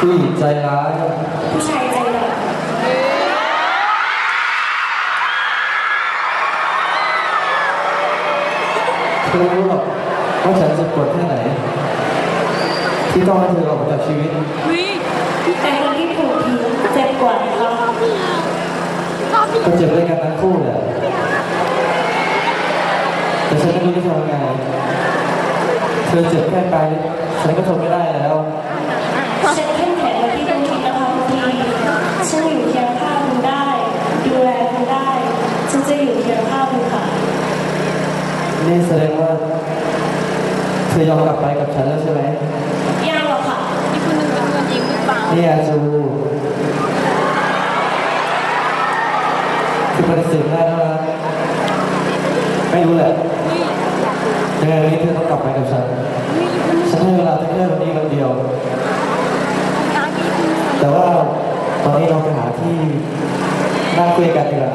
ใจร้ายผู้ชายใจดำเธอรู้หรอกว่าฉันเจ็บปวดแค่ไหน ที่ต้องให้เธอออกจากชีวิต แต่คนที่ถูกทิ้งเจ็บกว่านะคะก็เจ็บด้วยกันทั้งคู่แหละแต่ฉันไม่รู้จะทำยังไง เธอเจ็บแค่ไป ฉันก็ทนไม่ได้แล้ว นี่แสดงว่าเธอยอมกลับไปกับฉันแล้วใช่ไหมยังหรอกค่ะอีกคนหนึ่งเป็นคนยิงหรือเปล่าเนี่ยจูคือปฏิเสธได้วนะไม่รู้เละยังไงวันนี้เธอต้องกลับไปกับฉันฉันให้เวลาเธอแค่วันนี้คนเดียว แต่ว่าตอนนี้เราไปหาที่นั่งคุยกันดีกว่า